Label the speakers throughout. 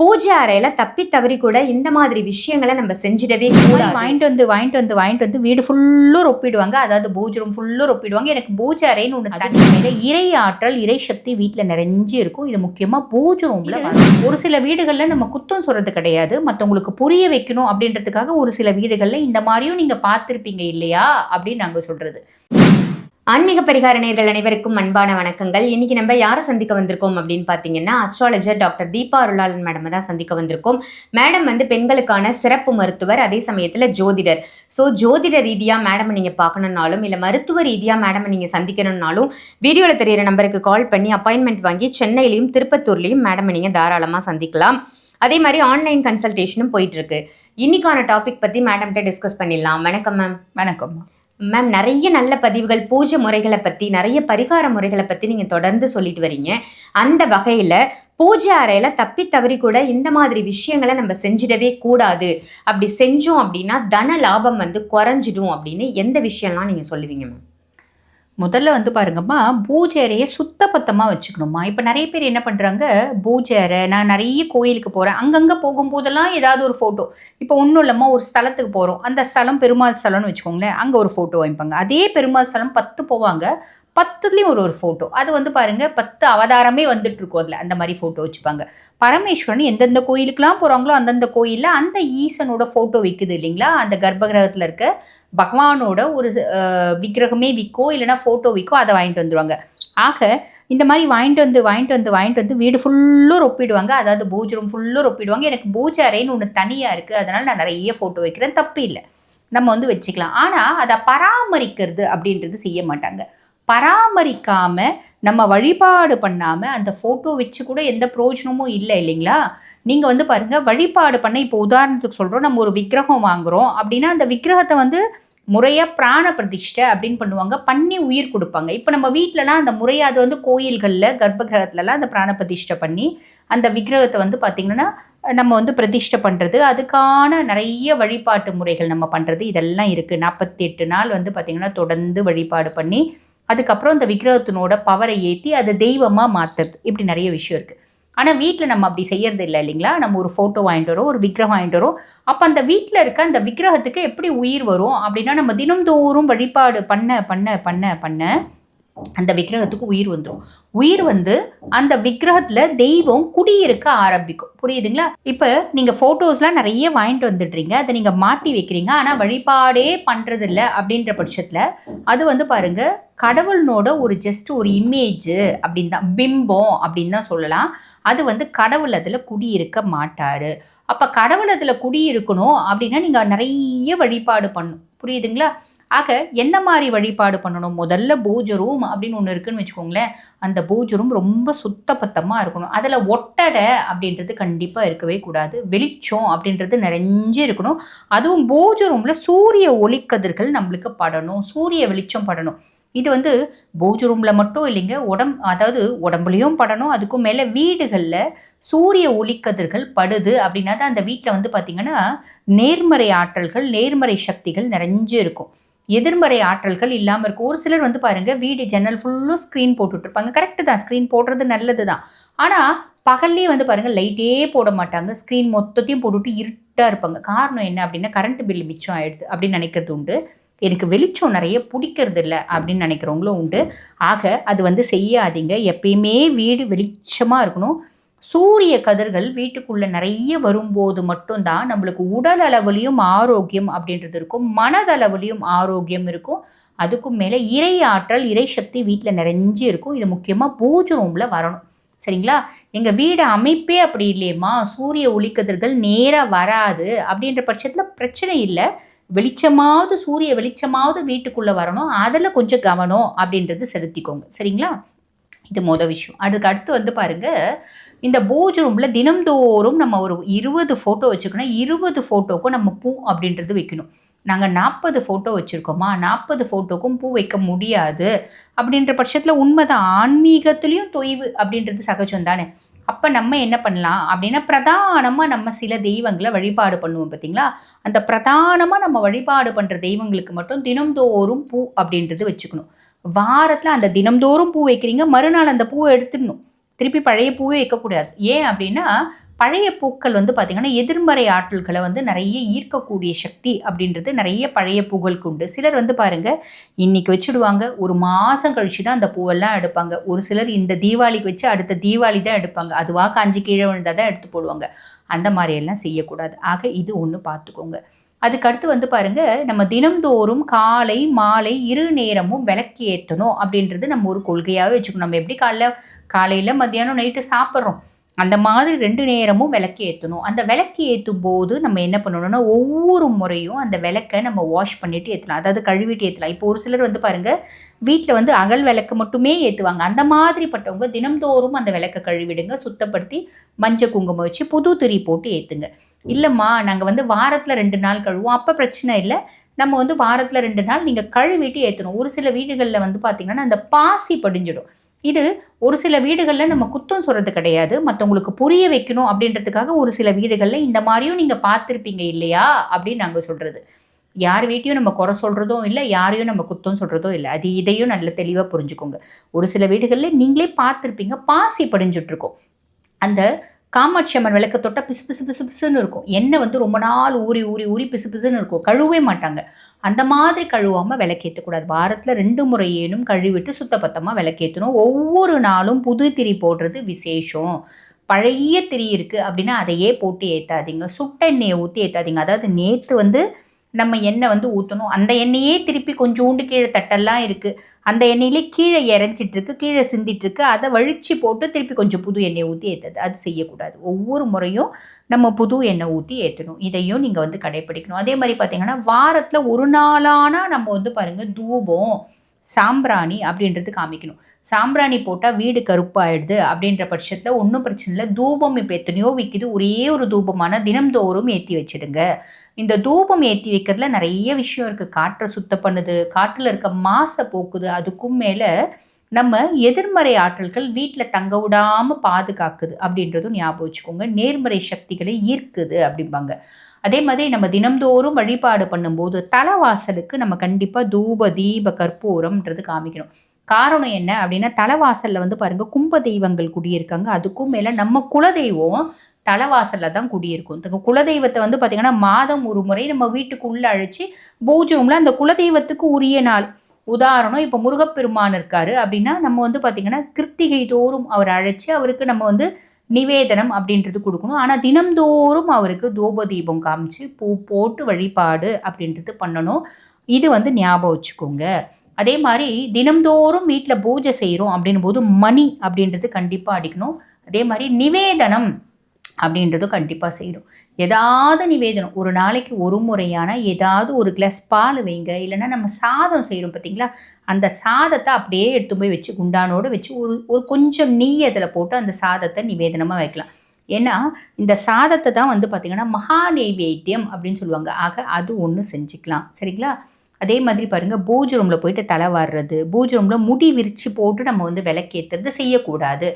Speaker 1: பூஜை அறையில தப்பி தவறி கூட இந்த மாதிரி விஷயங்களை நம்ம செஞ்சிடவே கூடாது.
Speaker 2: வாங்கிட்டு வந்து வாங்கிட்டு வந்து வாங்கிட்டு வந்து வீடு ஃபுல்லும் ரொப்பிடுவாங்க. அதாவது பூஜை ரூம் ஃபுல்லும் ரொப்பிடுவாங்க. எனக்கு பூஜை அறைன்னு ஒன்று தனி மேலே இறை ஆற்றல் இறை சக்தி வீட்டில் நிறைஞ்சு இருக்கும். இது முக்கியமாக பூஜை ரூமில் ஒரு சில வீடுகளில் நம்ம குத்தம் சொல்கிறது கிடையாது. மற்றவங்களுக்கு புரிய வைக்கணும் அப்படின்றதுக்காக ஒரு சில வீடுகளில் இந்த மாதிரியும் நீங்கள் பார்த்துருப்பீங்க இல்லையா? அப்படின்னு நாங்கள் சொல்கிறது
Speaker 1: ஆன்மீக பரிகார நேர்கள் அனைவருக்கும் அன்பான வணக்கங்கள். இன்னைக்கு நம்ம யாரை சந்திக்க வந்திருக்கோம் அப்படின்னு பார்த்தீங்கன்னா astrologer doctor Deepa Arulalan madam தான் சந்திக்க வந்திருக்கோம். மேடம் வந்து பெண்களுக்கான சிறப்பு மருத்துவர் அதே சமயத்தில் ஜோதிடர். ஸோ ஜோதிட ரீதியாக மேடமை நீங்கள் பார்க்கணுன்னாலும் இல்லை மருத்துவ ரீதியாக மேடமை நீங்கள் சந்திக்கணும்னாலும் வீடியோவில் தெரியிற நம்பருக்கு கால் பண்ணி அப்பாயின்மெண்ட் வாங்கி சென்னையிலையும் திருப்பத்தூர்லையும் மேடமை நீங்கள் தாராளமாக சந்திக்கலாம். அதே மாதிரி ஆன்லைன் கன்சல்டேஷனும் போயிட்டு இருக்கு. இன்னைக்கான டாபிக் பற்றி மேடம்கிட்ட டிஸ்கஸ் பண்ணிடலாம். வணக்கம் மேம்
Speaker 2: வணக்கம்.
Speaker 1: மேம் நிறைய நல்ல பதிவுகள் பூஜை முறைகளை பற்றி நிறைய பரிகார முறைகளை பற்றி நீங்கள் தொடர்ந்து சொல்லிட்டு வரீங்க. அந்த வகையில் பூஜை அறையில் தப்பி தவறி கூட இந்த மாதிரி விஷயங்களை நம்ம செஞ்சிடவே கூடாது. அப்படி செஞ்சோம் அப்படின்னா தன லாபம் வந்து குறைஞ்சிடும் அப்படின்னு எந்த விஷயம்லாம் நீங்கள் சொல்லுவீங்க மேம்
Speaker 2: முதல்ல வந்து பாருங்கம்மா பூஜை அறையை சுத்தபத்தமாக வச்சுக்கணுமா இப்போ நிறைய பேர் என்ன பண்ணுறாங்க பூஜை அறை நான் நிறைய கோயிலுக்கு போகிறேன் அங்கங்கே போகும்போதெல்லாம் ஏதாவது ஒரு ஃபோட்டோ இப்போ ஒன்றும் இல்லாமல் ஒரு ஸ்தலத்துக்கு போகிறோம் அந்த ஸ்தலம் பெருமாள் ஸ்தலம்னு வச்சுக்கோங்களேன் அங்கே ஒரு ஃபோட்டோ வாங்கிப்பாங்க. அதே பெருமாள் ஸ்தலம் பத்து போவாங்க. பத்துலேயும் ஒரு ஒரு ஃபோட்டோ அது வந்து பாருங்க பத்து அவதாரமே வந்துட்டு இருக்கும் அதில். அந்த மாதிரி ஃபோட்டோ வச்சுப்பாங்க. பரமேஸ்வரன் எந்தெந்த கோயிலுக்கெல்லாம் போகிறாங்களோ அந்தந்த கோயிலில் அந்த ஈசனோட ஃபோட்டோ விற்குது இல்லைங்களா? அந்த கர்ப்பகிரகத்தில் இருக்க பகவானோட ஒரு விக்கிரகமே விற்கோ இல்லைன்னா ஃபோட்டோ விற்கோ அதை வாங்கிட்டு வந்துடுவாங்க ஆக இந்த மாதிரி வாங்கிட்டு வந்து வாங்கிட்டு வந்து வாங்கிட்டு வந்து வீடு ஃபுல்லும் ரொப்பிடுவாங்க. அதாவது பூஜை ரூம் ஃபுல்லும் ரொப்பிடுவாங்க. எனக்கு பூஜை அறைன்னு ஒன்று தனியாக இருக்குது அதனால் நான் நிறைய ஃபோட்டோ வைக்கிறேன். தப்பு இல்லை நம்ம வந்து வச்சுக்கலாம். ஆனால் அதை பராமரிக்கிறது அப்படின்றது செய்ய மாட்டாங்க. பராமரிக்காமல் நம்ம வழிபாடு பண்ணாமல் அந்த ஃபோட்டோ வச்சு கூட எந்த பிரயோஜனமும் இல்லை இல்லைங்களா? நீங்கள் வந்து பாருங்கள் வழிபாடு பண்ண இப்போ உதாரணத்துக்கு சொல்கிறோம் நம்ம ஒரு விக்கிரகம் வாங்குகிறோம் அப்படின்னா அந்த விக்கிரகத்தை வந்து முறையாக பிராண பிரதிஷ்டை அப்படின்னு பண்ணுவாங்க பண்ணி உயிர் கொடுப்பாங்க. இப்போ நம்ம வீட்டிலலாம் அந்த முறையாக அது வந்து கோயில்களில் கர்ப்பகிரகத்துலலாம் அந்த பிராண பிரதிஷ்டை பண்ணி அந்த விக்கிரகத்தை வந்து பார்த்திங்கன்னா நம்ம வந்து பிரதிஷ்டை பண்ணுறது அதுக்கான நிறைய வழிபாட்டு முறைகள் நம்ம பண்ணுறது இதெல்லாம் இருக்குது நாற்பத்தி எட்டு நாள் வந்து பார்த்திங்கன்னா தொடர்ந்து வழிபாடு பண்ணி அதுக்கப்புறம் அந்த விக்கிரகத்தினோட பவரை ஏற்றி அதை தெய்வமாக மாற்றுறது இப்படி நிறைய விஷயம் இருக்குது ஆனால் வீட்டில் நம்ம அப்படி செய்யறது இல்லை இல்லைங்களா? நம்ம ஒரு ஃபோட்டோ வாங்கிட்டு வரோம் ஒரு விக்கிரகம் வாங்கிட்டு வரோம். அப்போ அந்த வீட்டில் இருக்க அந்த விக்கிரகத்துக்கு எப்படி உயிர் வரும் அப்படின்னா நம்ம தினம்தோறும் வழிபாடு பண்ண பண்ண பண்ண பண்ண அந்த விக்கிரகத்துக்கு உயிர் வந்துடும் உயிர் வந்து அந்த விக்கிரகத்தில் தெய்வம் குடியிருக்க ஆரம்பிக்கும். புரியுதுங்களா? இப்போ நீங்கள் ஃபோட்டோஸ்லாம் நிறைய வாங்கிட்டு வந்துடுறீங்க. அதை நீங்கள் மாட்டி வைக்கிறீங்க. ஆனால் வழிபாடே பண்ணுறதில்ல அப்படின்ற பட்சத்தில் அது வந்து பாருங்க கடவுளினோட ஒரு ஜஸ்ட் ஒரு இமேஜ் அப்படின்னு தான் பிம்பம் அப்படின்னு தான் சொல்லலாம். அது வந்து கடவுள் அதில் குடியிருக்க மாட்டார். அப்போ கடவுள் அதில் குடியிருக்கணும் அப்படின்னா நீங்கள் நிறைய வழிபாடு பண்ணும் புரியுதுங்களா? ஆக என்ன மாதிரி வழிபாடு பண்ணணும்? முதல்ல பூஜை ரூம் அப்படின்னு ஒன்று இருக்குன்னு வச்சுக்கோங்களேன். அந்த பூஜை ரூம் ரொம்ப சுத்தபத்தமாக இருக்கணும். அதில் ஒட்டடை அப்படின்றது கண்டிப்பாக இருக்கவே கூடாது. வெளிச்சம் அப்படின்றது நிறைஞ்சு இருக்கணும். அதுவும் பூஜை ரூமில் சூரிய ஒளிக்கதிர்கள் நம்மளுக்கு படணும். சூரிய வெளிச்சம் படணும். இது வந்து பூஜ் ரூமில் மட்டும் இல்லைங்க. உடம் அதாவது உடம்புலையும் படணும். அதுக்கும் மேலே வீடுகளில் சூரிய ஒளிக்கதிர்கள் படுது அப்படின்னா தான் அந்த வீட்டில் வந்து பார்த்திங்கன்னா நேர்மறை ஆற்றல்கள் நேர்மறை சக்திகள் நிறைஞ்சு இருக்கும். எதிர்மறை ஆற்றல்கள் இல்லாமல் இருக்கும். ஒரு சிலர் வந்து பாருங்கள் வீடு ஜன்னல் ஃபுல்லும் ஸ்க்ரீன் போட்டுட்ருப்பாங்க. கரெக்டு தான். ஸ்க்ரீன் போடுறது நல்லது தான். ஆனால் பகல்லே வந்து பாருங்கள் லைட்டே போட மாட்டாங்க. ஸ்க்ரீன் மொத்தத்தையும் போட்டுட்டு இருட்டாக இருப்பாங்க. காரணம் என்ன அப்படின்னா கரண்ட் பில் மிச்சம் ஆயிடுது அப்படின்னு நினைக்கிறது உண்டு. எனக்கு வெளிச்சம் நிறைய பிடிக்கிறது இல்லை அப்படின்னு நினைக்கிறவங்களும் உண்டு. ஆக அது வந்து செய்யாதீங்க. எப்பயுமே வீடு வெளிச்சமாக இருக்கணும். சூரிய கதிர்கள் வீட்டுக்குள்ளே நிறைய வரும்போது மட்டும்தான் நம்மளுக்கு உடல் அளவுலேயும் ஆரோக்கியம் அப்படின்றது இருக்கும் மனதளவுலேயும் ஆரோக்கியம் இருக்கும். அதுக்கும் மேலே இறை ஆற்றல் இறை சக்தி வீட்டில் நிறைஞ்சு இருக்கும். இது முக்கியமாக பூஜை ரூமில் வரணும். சரிங்களா? எங்கள் வீடு அமைப்பே அப்படி இல்லையம்மா. சூரிய ஒளிக்கதிர்கள் நேராக வராது அப்படின்ற பட்சத்தில் பிரச்சனை இல்லை. வெளிச்சமாவது சூரிய வெளிச்சமாவது வீட்டுக்குள்ளே வரணும். அதில் கொஞ்சம் கவனம் அப்படின்றது செலுத்திக்கோங்க. சரிங்களா? இது மொதல் விஷயம். அதுக்கு அடுத்து வந்து பாருங்கள் இந்த போஜ் ரூமில் தினம்தோறும் நம்ம ஒரு இருபது ஃபோட்டோ வச்சுக்கணும். இருபது ஃபோட்டோக்கும் நம்ம பூ அப்படின்றது வைக்கணும். நாங்கள் நாற்பது ஃபோட்டோ வச்சுருக்கோமா? நாற்பது ஃபோட்டோக்கும் பூ வைக்க முடியாது. அப்படின்ற பட்சத்தில் உண்மைதான். ஆன்மீகத்துலேயும் தொய்வு அப்படின்றது சகஜம் தானே? அப்போ நம்ம என்ன பண்ணலாம்? அப்படின்னா பிரதானமாக நம்ம சில தெய்வங்களை வழிபாடு பண்ணுவோம் பார்த்தீங்களா அந்த பிரதானமாக நம்ம வழிபாடு பண்ணுற தெய்வங்களுக்கு மட்டும் தினம்தோறும் பூ அப்படின்றது வச்சுக்கணும். வாரத்தில் அந்த தினம்தோறும் பூ வைக்கிறீங்க. மறுநாள் அந்த பூவை எடுத்துடணும். திருப்பி பழைய பூவே வைக்கக்கூடாது. ஏன் அப்படின்னா பழைய பூக்கள் வந்து பார்த்திங்கன்னா எதிர்மறை ஆற்றல்களை வந்து நிறைய ஈர்க்கக்கூடிய சக்தி அப்படின்றது நிறைய பழைய பூக்களுக்கு உண்டு. சிலர் வந்து பாருங்கள் இன்னைக்கு வச்சுடுவாங்க ஒரு மாதம் கழிச்சு தான் அந்த பூவெல்லாம் எடுப்பாங்க. ஒரு சிலர் இந்த தீபாவளிக்கு வச்சு அடுத்த தீபாவளி தான் எடுப்பாங்க. அதுவாக காஞ்சி கீழே விழுந்தால் தான் எடுத்து போடுவாங்க. அந்த மாதிரியெல்லாம் செய்யக்கூடாது. ஆக இது ஒன்று பார்த்துக்கோங்க அதுக்கடுத்து வந்து பாருங்க நம்ம தினம்தோறும் காலை மாலை இரு நேரமும் விளக்கு ஏற்றணும் அப்படின்றது நம்ம ஒரு கொள்கையாகவே வச்சுக்கணும். நம்ம எப்படி காலைல காலையில் மத்தியானம் நைட்டு சாப்பிட்றோம். அந்த மாதிரி ரெண்டு நேரமும் விளக்கு ஏற்றணும் அந்த விளக்கு ஏற்றும் போது நம்ம என்ன பண்ணணும்னா ஒவ்வொரு முறையும் அந்த விளக்கை நம்ம வாஷ் பண்ணிவிட்டு ஏற்றலாம் அதாவது கழுவிட்டு ஏற்றலாம் இப்போ ஒரு சிலர் வந்து பாருங்கள் வீட்டில் வந்து அகல் விளக்கு மட்டுமே ஏற்றுவாங்க அந்த மாதிரிப்பட்டவங்க தினம்தோறும் அந்த விளக்கை கழுவிடுங்க. சுத்தப்படுத்தி மஞ்சள் குங்குமம் வச்சு புது திரி போட்டு ஏற்றுங்க இல்லைம்மா நாங்கள் வந்து வாரத்தில் ரெண்டு நாள் கழுவோம் அப்போ பிரச்சனை இல்லை. நம்ம வந்து வாரத்தில் ரெண்டு நாள் நீங்கள் கழுவிட்டு ஏற்றணும் ஒரு சில வீடுகளில் வந்து பார்த்திங்கன்னா அந்த பாசி படிஞ்சிடும். இது ஒரு சில வீடுகளில் நம்ம குத்தம் சொல்கிறது கிடையாது. மற்றவங்களுக்கு புரிய வைக்கணும் அப்படின்றதுக்காக ஒரு சில வீடுகளில் இந்த மாதிரியும் நீங்கள் பார்த்துருப்பீங்க இல்லையா? அப்படின்னு நாங்கள் சொல்கிறது யார் வீட்டையும் நம்ம குறை சொல்கிறதும் இல்லை யாரையும் நம்ம குத்தம் சொல்கிறதும் இல்லை. அது இதையும் நல்ல தெளிவாக புரிஞ்சுக்கோங்க. ஒரு சில வீடுகளில் நீங்களே பார்த்துருப்பீங்க பாசி படிஞ்சிட்ருக்கோம் அந்த காமாட்சி அம்மன் விளக்க தொட்டால் பிசு பிசு பிசு பிசுன்னு இருக்கும். எண்ணெய் வந்து ரொம்ப நாள் ஊறி ஊறி ஊறி பிசு பிசுன்னு இருக்கும். கழுவே மாட்டாங்க. அந்த மாதிரி கழுவாமல் விளக்கேற்றக்கூடாது வாரத்தில் ரெண்டு முறையேனும் கழுவிட்டு சுத்தபத்தமாக விளக்கேற்றணும் ஒவ்வொரு நாளும் புது திரி போடுறது விசேஷம். பழைய திரி இருக்குது அப்படின்னா அதையே போட்டு ஏற்றாதீங்க சுட்டெண்ணெயை ஊற்றி ஏற்றாதீங்க அதாவது நேற்று வந்து நம்ம எண்ணெய் வந்து ஊற்றணும் அந்த எண்ணெயே திருப்பி கொஞ்சோண்டு கீழே தட்டெல்லாம் இருக்குது அந்த எண்ணெயிலே கீழே இறஞ்சிட்ருக்கு கீழே சிந்திட்டுருக்கு அதை வழித்து போட்டு திருப்பி கொஞ்சம் புது எண்ணெய் ஊற்றி ஏற்றுறது அது செய்யக்கூடாது. ஒவ்வொரு முறையும் நம்ம புது எண்ணெய் ஊற்றி ஏற்றணும் இதையும் நீங்கள் வந்து கடைப்பிடிக்கணும். அதே மாதிரி பார்த்தீங்கன்னா வாரத்தில் ஒரு நாளானா நம்ம வந்து பாருங்கள் தூபம் சாம்பிராணி அப்படின்றது காமிக்கணும். சாம்பிராணி போட்டால் வீடு கருப்பாயிடுது அப்படின்ற பட்சத்தில் ஒன்றும் பிரச்சனை இல்லை. தூபம் இப்போ எத்தனையோ விற்கிது ஒரே ஒரு தூபமான தினம்தோறும் ஏற்றி வச்சிடுங்க. இந்த தூபம் ஏற்றி வைக்கிறதுல நிறைய விஷயம் இருக்குது காற்றை சுத்தம் பண்ணுது காற்றில் இருக்க மாசை போக்குது. அதுக்கும் மேலே நம்ம எதிர்மறை ஆற்றல்கள் வீட்டில் தங்க விடாமல் பாதுகாக்குது அப்படின்றதும் ஞாபகம் வச்சுக்கோங்க. நேர்மறை சக்திகளை ஈர்க்குது அப்படிம்பாங்க. அதே மாதிரி நம்ம தினம்தோறும் வழிபாடு பண்ணும்போது தலைவாசலுக்கு நம்ம கண்டிப்பாக தூப தீப கற்பூரம்ன்றது காமிக்கணும். காரணம் என்ன அப்படின்னா தலைவாசலில் வந்து பாருங்கள் கும்ப தெய்வங்கள் குடியிருக்காங்க. அதுக்கும் மேலே நம்ம குலதெய்வம் தலைவாசலில் தான் குடியிருக்கும். குலதெய்வத்தை வந்து பார்த்திங்கன்னா மாதம் ஒரு முறை நம்ம வீட்டுக்குள்ளே அழைச்சி பூஜை ரூமில் அந்த குலதெய்வத்துக்கு உரிய நாள். உதாரணம் இப்போ முருகப்பெருமான் இருக்காரு அப்படின்னா நம்ம வந்து பார்த்திங்கன்னா கிருத்திகை தோறும் அவர் அழைச்சி அவருக்கு நம்ம வந்து நிவேதனம் அப்படின்றது கொடுக்கணும். ஆனால் தினம்தோறும் அவருக்கு தூப தீபம் காமிச்சு பூ போட்டு வழிபாடு அப்படின்றது பண்ணணும். இது வந்து ஞாபகம் வச்சுக்கோங்க. அதே மாதிரி தினம்தோறும் வீட்டில் பூஜை செய்கிறோம் அப்படின்னும் போது மணி அப்படின்றது கண்டிப்பாக அடிக்கணும். அதே மாதிரி நிவேதனம் அப்படின்றதும் கண்டிப்பாக செய்யணும். ஏதாவது நிவேதனம் ஒரு நாளைக்கு ஒரு முறையான ஏதாவது ஒரு கிளாஸ் பால் வைங்க இல்லைன்னா நம்ம சாதம் செய்கிறோம் பார்த்தீங்களா அந்த சாதத்தை அப்படியே எடுத்து போய் வச்சு குண்டானோடு வச்சு ஒரு ஒரு கொஞ்சம் நெய் அதில் போட்டு அந்த சாதத்தை நிவேதனமாக வைக்கலாம். ஏன்னா இந்த சாதத்தை தான் வந்து பார்த்திங்கன்னா மகா நெய்வேத்தியம் அப்படின்னு சொல்லுவாங்க. ஆக அது ஒன்று செஞ்சுக்கலாம். சரிங்களா? அதே மாதிரி பாருங்கள் பூஜ் ரூமில் போயிட்டு தலை வாடுறது பூஜ் ரூமில் முடி விரித்து போட்டு நம்ம வந்து விளக்கேற்றுறது செய்யக்கூடாது.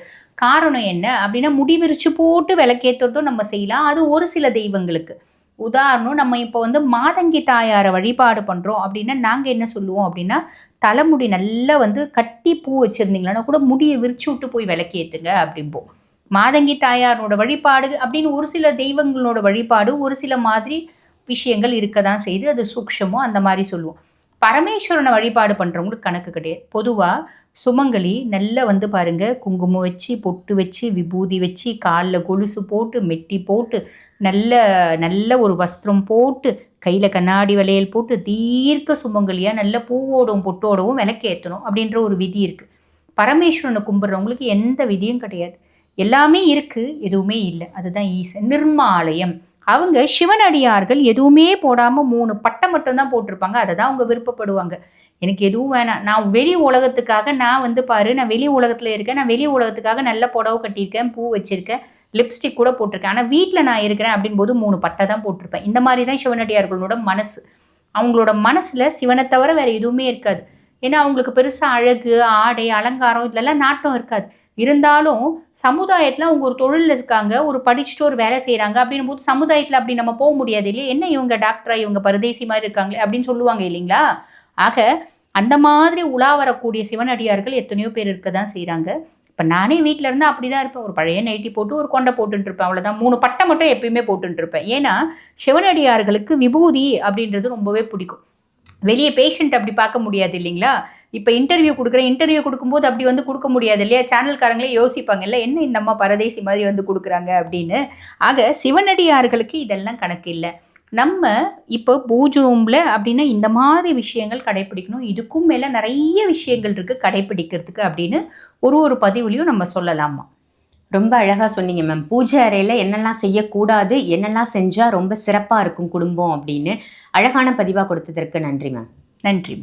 Speaker 2: காரணம் என்ன அப்படின்னா முடி விரித்து போட்டு விளக்கேற்றுறதும் நம்ம செய்யலாம். அது ஒரு சில தெய்வங்களுக்கு. உதாரணம் நம்ம இப்போ வந்து மாதங்கி தாயாரை வழிபாடு பண்ணுறோம் அப்படின்னா நாங்கள் என்ன சொல்லுவோம் அப்படின்னா தலைமுடி நல்லா வந்து கட்டி பூ வச்சுருந்தீங்களான்னா கூட முடியை விரிச்சு விட்டு போய் விளக்கேற்றுங்க அப்படிம்போம். மாதங்கி தாயாரோட வழிபாடு அப்படின்னு ஒரு சில தெய்வங்களோட வழிபாடு ஒரு சில மாதிரி விஷயங்கள் இருக்க தான் செய்து அது சூக்ஷமோ அந்த மாதிரி சொல்லுவோம். பரமேஸ்வரனை வழிபாடு பண்ணுறவங்களுக்கு கணக்கு கிடையாது. பொதுவாக சுமங்கலி நல்லா வந்து பாருங்க குங்குமம் வச்சு பொட்டு வச்சு விபூதி வச்சு காலில் கொலுசு போட்டு மெட்டி போட்டு நல்ல நல்ல ஒரு வஸ்திரம் போட்டு கையில் கண்ணாடி வளையல் போட்டு தீர்க்க சுமங்கலியாக நல்ல பூவோடவும் பொட்டோடவும் விளக்கேற்றணும் அப்படின்ற ஒரு விதி இருக்குது பரமேஸ்வரனை கும்பிட்றவங்களுக்கு எந்த விதியும் கிடையாது. எல்லாமே இருக்குது எதுவுமே இல்லை. அதுதான் ஈசன். நிர்மாலயம். அவங்க சிவனடியார்கள் எதுவுமே போடாமல் மூணு பட்டம் மட்டும்தான் போட்டிருப்பாங்க. அதை தான் அவங்க விருப்பப்படுவாங்க. எனக்கு எதுவும் வேணாம். நான் வெளி உலகத்துக்காக நான் வந்து பாரு நான் வெளி உலகத்தில் இருக்கேன். நான் வெளி உலகத்துக்காக நல்ல புடவை கட்டியிருக்கேன் பூ வச்சுருக்கேன் லிப்ஸ்டிக் கூட போட்டிருக்கேன். ஆனால் வீட்டில் நான் இருக்கிறேன் அப்படின் போது மூணு பட்டை தான் போட்டிருப்பேன். இந்த மாதிரி தான் சிவனடியார்களோட மனசு. அவங்களோட மனசில் சிவனை தவிர வேறு எதுவுமே இருக்காது. ஏன்னா அவங்களுக்கு பெருசாக அழகு ஆடை அலங்காரம் இதெல்லாம் நாட்டம் இருக்காது. இருந்தாலும் சமுதாயத்தில் அவங்க ஒரு தொழிலில் இருக்காங்க ஒரு படிச்சுட்டு ஒரு வேலை செய்கிறாங்க அப்படின்னும் போது சமுதாயத்தில் அப்படி நம்ம போக முடியாது இல்லையா? என்ன இவங்க டாக்டரா இவங்க பரதேசி மாதிரி இருக்காங்களே அப்படின்னு சொல்லுவாங்க இல்லைங்களா? ஆக அந்த மாதிரி உலா வரக்கூடிய சிவனடியார்கள் எத்தனையோ பேர் இருக்க தான் செய்கிறாங்க இப்போ நானே வீட்டில் இருந்தால் அப்படி தான் இருப்பேன். ஒரு பழைய நைட்டி போட்டு ஒரு கொண்டை போட்டுருப்பேன் அவ்வளோதான் மூணு பட்டை மட்டும் எப்பயுமே போட்டுருப்பேன் ஏன்னா சிவனடியார்களுக்கு விபூதி அப்படின்றது ரொம்பவே பிடிக்கும். வெளியே பேஷண்ட் அப்படி பார்க்க முடியாது இல்லைங்களா? இப்போ இன்டர்வியூ கொடுக்குறேன். இன்டர்வியூ கொடுக்கும்போது அப்படி வந்து கொடுக்க முடியாது இல்லையா? சேனல்காரங்களே யோசிப்பாங்கல்ல என்ன இந்த அம்மா பரதேசி மாதிரி வந்து கொடுக்குறாங்க? அப்படின்னு. ஆக சிவனடியார்களுக்கு இதெல்லாம் கணக்கு இல்லை. நம்ம இப்போ பூஜ் ரூமில் அப்படின்னா இந்த மாதிரி விஷயங்கள் கடைப்பிடிக்கணும். இதுக்கும் மேலே நிறைய விஷயங்கள் இருக்குது கடைப்பிடிக்கிறதுக்கு அப்படின்னு ஒரு ஒரு பதிவுலையும் நம்ம சொல்லலாமா?
Speaker 1: ரொம்ப அழகா சொன்னீங்க மேம். பூஜை அறையில என்னெல்லாம் செய்யக்கூடாது என்னெல்லாம் செஞ்சா ரொம்ப சிறப்பா இருக்கும் குடும்பம் அப்படின்னு அழகான பதிவா கொடுத்ததற்கு நன்றி மேம்.
Speaker 2: நன்றி